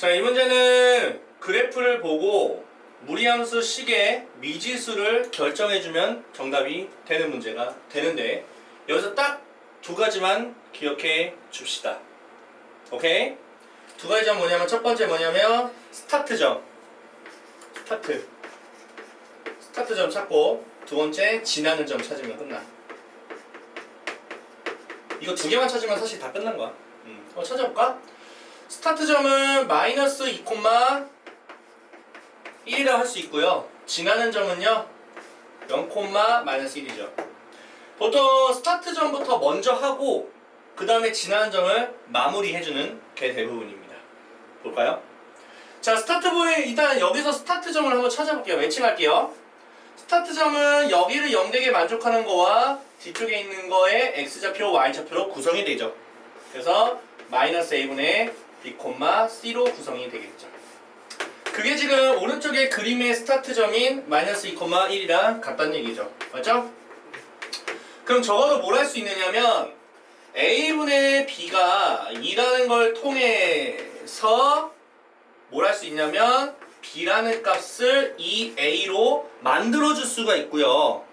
자, 이 문제는 그래프를 보고 무리함수 식의 미지수를 결정해주면 정답이 되는 문제가 되는데 여기서 딱 두 가지만 기억해 줍시다. 오케이? 두 가지 점 뭐냐면 첫 번째 뭐냐면 스타트 점. 스타트. 스타트 점 찾고 두 번째 지나는 점 찾으면 끝나. 이거 두 개만 찾으면 사실 다 끝난 거야. 음. 한번 찾아볼까? 스타트점은 마이너스 2, 1이라 할 수 있고요. 지나는 점은요. 0, 마이너스 1이죠. 보통 스타트점부터 먼저 하고 그 다음에 지나는 점을 마무리해주는 게 대부분입니다. 볼까요? 자, 스타트부에 일단 여기서 스타트점을 한번 찾아볼게요. 매칭할게요. 스타트점은 여기를 0되게 만족하는 거와 뒤쪽에 있는 거에 x좌표, y좌표로 구성이 되죠. 그래서 마이너스 a분의 b, c로 구성이 되겠죠. 그게 지금 오른쪽에 그림의 스타트점인 마이너스 2, 1이랑 같다는 얘기죠. 맞죠? 그럼 적어도 뭘 할 수 있느냐면 a분의 b가 2라는 걸 통해서 뭘 할 수 있냐면 b라는 값을 2a로 만들어줄 수가 있고요.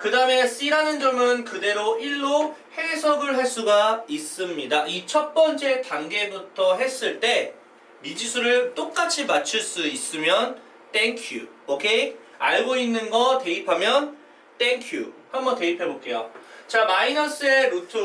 그 다음에 c라는 점은 그대로 1로 해석을 할 수가 있습니다. 이 첫 번째 단계부터 했을 때 미지수를 똑같이 맞출 수 있으면 땡큐 오케이? 알고 있는 거 대입하면 땡큐 한번 대입해 볼게요. 자 마이너스의 루트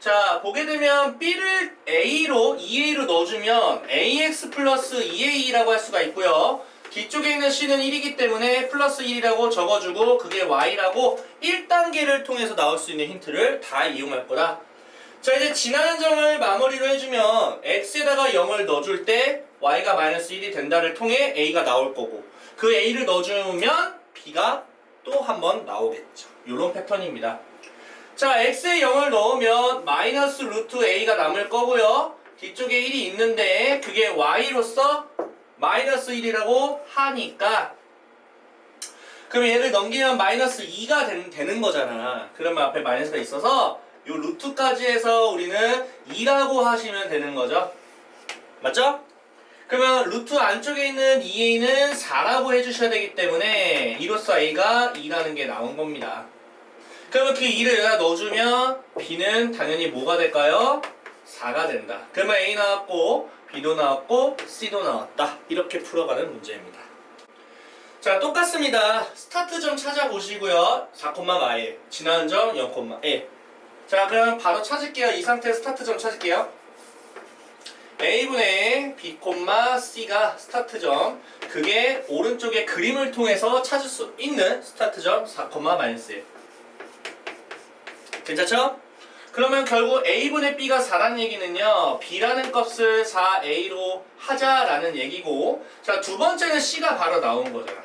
자 보게 되면 b를 a로 2a로 넣어주면 ax 플러스 2a라고 할 수가 있고요. 뒤쪽에 있는 c는 1이기 때문에 플러스 1이라고 적어주고 그게 y라고 1단계를 통해서 나올 수 있는 힌트를 다 이용할 거다. 자 이제 지나는 점을 마무리로 해주면 x에다가 0을 넣어줄 때 y가 마이너스 1이 된다를 통해 a가 나올 거고 그 a를 넣어주면 b가 또 한 번 나오겠죠. 이런 패턴입니다. 자 x에 0을 넣으면 마이너스 루트 a가 남을 거고요. 뒤쪽에 1이 있는데 그게 y로서 마이너스 1이라고 하니까 그럼 얘를 넘기면 마이너스 2가 된- 되는 거잖아. 그러면 앞에 마이너스가 있어서 요 루트까지 해서 우리는 2라고 하시면 되는 거죠. 맞죠? 그러면 루트 안쪽에 있는 2a는 4라고 해주셔야 되기 때문에 이로써 a가 2라는 게 나온 겁니다. 그러면 그 2를 여기다 넣어주면 b는 당연히 뭐가 될까요? 4가 된다. 그러면 a 나왔고 b도 나왔고 c도 나왔다. 이렇게 풀어가는 문제입니다. 자 똑같습니다. 스타트 점 찾아보시고요. 4,1 지나는 점0,1자 그럼 바로 찾을게요. 이 상태 스타트 점 찾을게요. a분의 b, c가 스타트 점 그게 오른쪽에 그림을 통해서 찾을 수 있는 스타트 점 4,-1 괜찮죠? 그러면 결국 a분의 b가 4라는 얘기는요 b라는 값을 4a로 하자라는 얘기고 자 두 번째는 c가 바로 나온 거잖아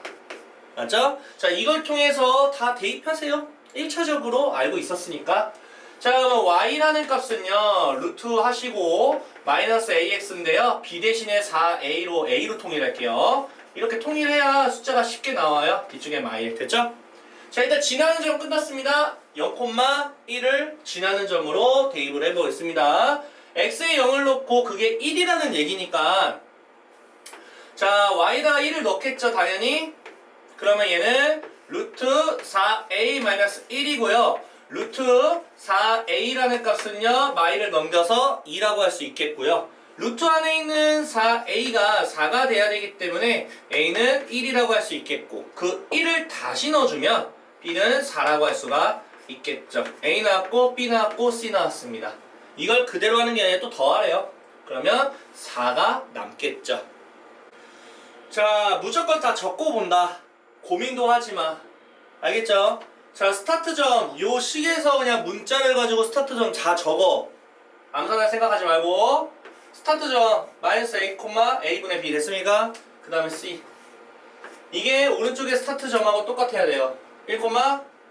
맞죠? 자 이걸 통해서 다 대입하세요. 1차적으로 알고 있었으니까. 자 그러면 y라는 값은요 루트 하시고 마이너스 ax인데요 b 대신에 4a로 a로 통일할게요. 이렇게 통일해야 숫자가 쉽게 나와요. 뒤쪽에 마일. 됐죠? 자 일단 지나는 점 끝났습니다 0,1을 지나는 점으로 대입을 해보겠습니다. X에 0을 넣고 그게 1이라는 얘기니까. 자 y에다가 1을 넣겠죠 당연히. 그러면 얘는 루트 4a-1이고요. 루트 4a라는 값은요 마이를 넘겨서 2라고 할 수 있겠고요. 루트 안에 있는 4a가 4가 돼야 되기 때문에 a는 1이라고 할 수 있겠고 그 1을 다시 넣어주면 b는 4라고 할 수가 있겠죠. A 나왔고 b 나왔고 c 나왔습니다. 이걸 그대로 하는 게 아니라 또 더하래요. 그러면 4가 남겠죠. 자 무조건 다 적고 본다. 고민도 하지 마. 알겠죠? 자 스타트점. 요 식에서 그냥 문자를 가지고 스타트점 다 적어. 암산할 생각하지 말고. 스타트점 마이너스 a, a분의 b 됐습니까? 그 다음에 c. 이게 오른쪽에 스타트점하고 똑같아야 돼요. 1,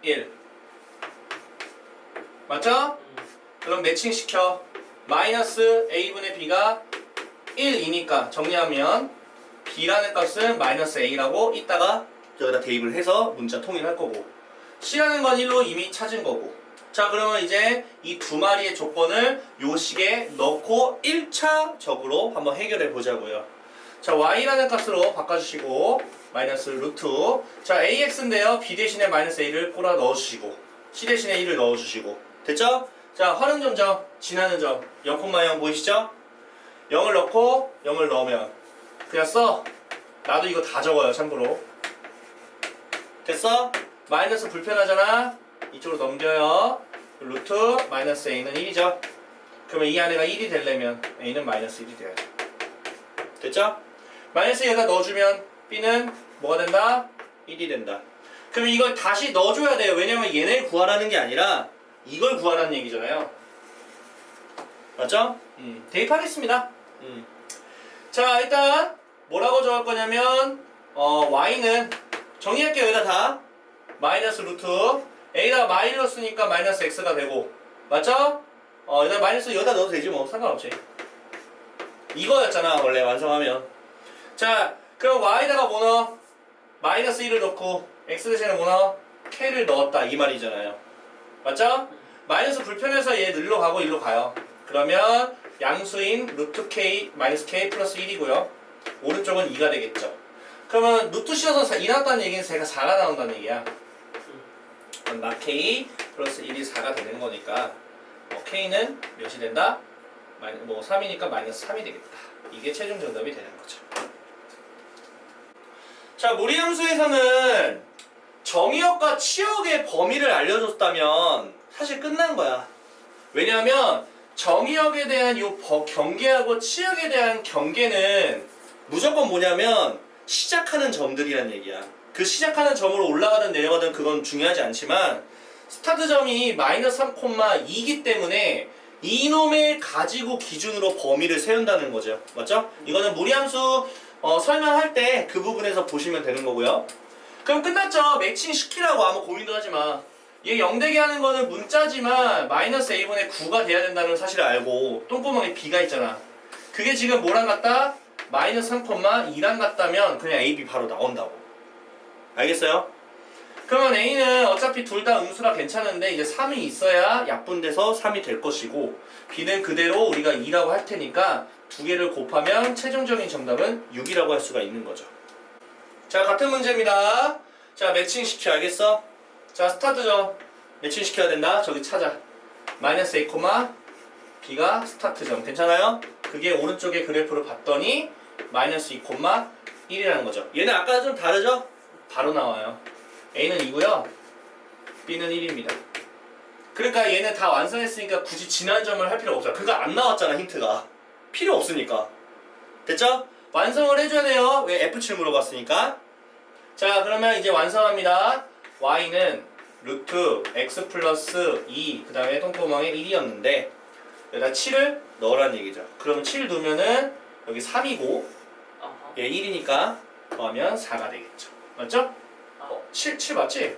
1 맞죠? 그럼 매칭 시켜. 마이너스 a분의 b가 1이니까 정리하면 b라는 값은 마이너스 a라고 이따가 여기다 대입을 해서 문자 통일할 거고. C라는 건 1로 이미 찾은 거고. 자 그러면 이제 이 두 마리의 조건을 요 식에 넣고 1차적으로 한번 해결해 보자고요. 자 y라는 값으로 바꿔주시고 마이너스 루트. 자 ax인데요. B 대신에 마이너스 a를 꼬라 넣어주시고 c 대신에 1을 넣어주시고 됐죠? 자 화는 점점 지나는 점 0,0 보이시죠? 0을 넣고 0을 넣으면 그냥 써 나도 이거 다 적어요 참고로 됐어? 마이너스 불편하잖아 이쪽으로 넘겨요 루트 마이너스 a는 1이죠 그러면 이 안에가 1이 되려면 a는 마이너스 1이 돼야죠 됐죠? 마이너스 여기다 넣어주면 b는 뭐가 된다? 1이 된다 그러면 이걸 다시 넣어줘야 돼요 왜냐면 얘네를 구하라는 게 아니라 이걸 구하라는 얘기잖아요 맞죠? 음, 대입하겠습니다 음. 자 일단 뭐라고 적을 거냐면 어, y는 정리할게요 여기다 다 마이너스 루트 a가 마이너스니까 마이너스 x가 되고 맞죠? 어 여기다 마이너스 여기다 넣어도 되지 뭐 상관없지 이거였잖아 원래 완성하면 자 그럼 y에다가 뭐 넣어? 마이너스 1을 넣고 x 대신에 뭐 넣어? k를 넣었다 이 말이잖아요 맞죠? 마이너스 불편해서 얘 늘로 가고 일로 가요. 그러면 양수인 루트 k 마이너스 k 플러스 1이고요. 오른쪽은 2가 되겠죠. 그러면 루트 씌워서 2 나왔다는 얘기는 제가 4가 나온다는 얘기야. 그럼 나 k 플러스 1이 4가 되는 거니까 어, k는 몇이 된다? 뭐 3이니까 마이너스 3이 되겠다. 이게 최종 정답이 되는 거죠. 자 무리함수에서는 정의역과 치역의 범위를 알려줬다면 사실 끝난 거야 왜냐하면 정의역에 대한 요 버- 경계하고 치역에 대한 경계는 무조건 뭐냐면 시작하는 점들이란 얘기야. 그 시작하는 점으로 올라가든 내려가든 그건 중요하지 않지만 스타트 점이 마이너스 3,2이기 때문에 이놈을 가지고 기준으로 범위를 세운다는 거죠. 맞죠? 이거는 무리함수 어, 설명할 때 그 부분에서 보시면 되는 거고요. 그럼 끝났죠. 매칭 시키라고 아무 고민도 하지 마. 얘 0대기 하는 거는 문자지만 마이너스 a분의 9가 돼야 된다는 사실을 알고 똥구멍에 b가 있잖아. 그게 지금 뭐랑 같다? 마이너스 3,2랑 같다면 그냥 a, b 바로 나온다고. 알겠어요? 그러면 a는 어차피 둘 다 음수라 괜찮은데 이제 3이 있어야 약분돼서 3이 될 것이고 b는 그대로 우리가 2라고 할 테니까 두 개를 곱하면 최종적인 정답은 6이라고 할 수가 있는 거죠. 자 같은 문제입니다. 자 매칭 시켜 알겠어? 자 스타트점 매칭 시켜야 된다. 저기 찾아. 마이너스 a 코마 b가 스타트점 괜찮아요? 그게 오른쪽에 그래프를 봤더니 마이너스 2 콤마 1이라는 거죠. 얘는 아까 좀 다르죠? 바로 나와요. a는 2고요. b는 1입니다. 그러니까 얘는 다 완성했으니까 굳이 지난 점을 할 필요 없어요. 그거 안 나왔잖아 힌트가. 필요 없으니까. 됐죠? 완성을 해줘야 돼요. 왜 F7 물어봤으니까. 자 그러면 이제 완성합니다. y는 루트 x 플러스 2 그 다음에 똥구멍에 1이었는데 여기다 7을 넣으라는 얘기죠. 그러면 7 넣으면은 여기 3이고 어허. 얘 1이니까 더하면 4가 되겠죠. 맞죠? 어, 7, 7 맞지?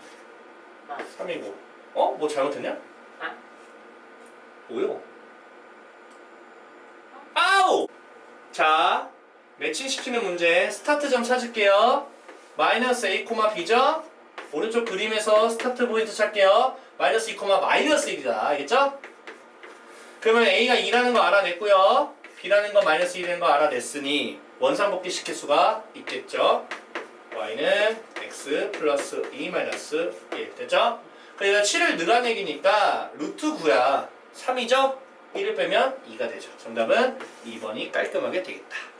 아. 3이고 어? 뭐 잘못했냐? 아. 뭐요? 아우! 자 매칭 시키는 문제 스타트점 찾을게요. 마이너스 a, b죠? 오른쪽 그림에서 스타트 포인트 찾게요. 마이너스 2, 마이너스 1이다. 알겠죠? 그러면 a가 2라는 거 알아냈고요. b라는 건 마이너스 1이라는 거 알아냈으니 원상복귀 시킬 수가 있겠죠. y는 x 플러스 2 마이너스 1 됐죠? 그래서 7을 늘어내기니까 루트 9야 3이죠? 1을 빼면 2가 되죠. 정답은 2번이 깔끔하게 되겠다.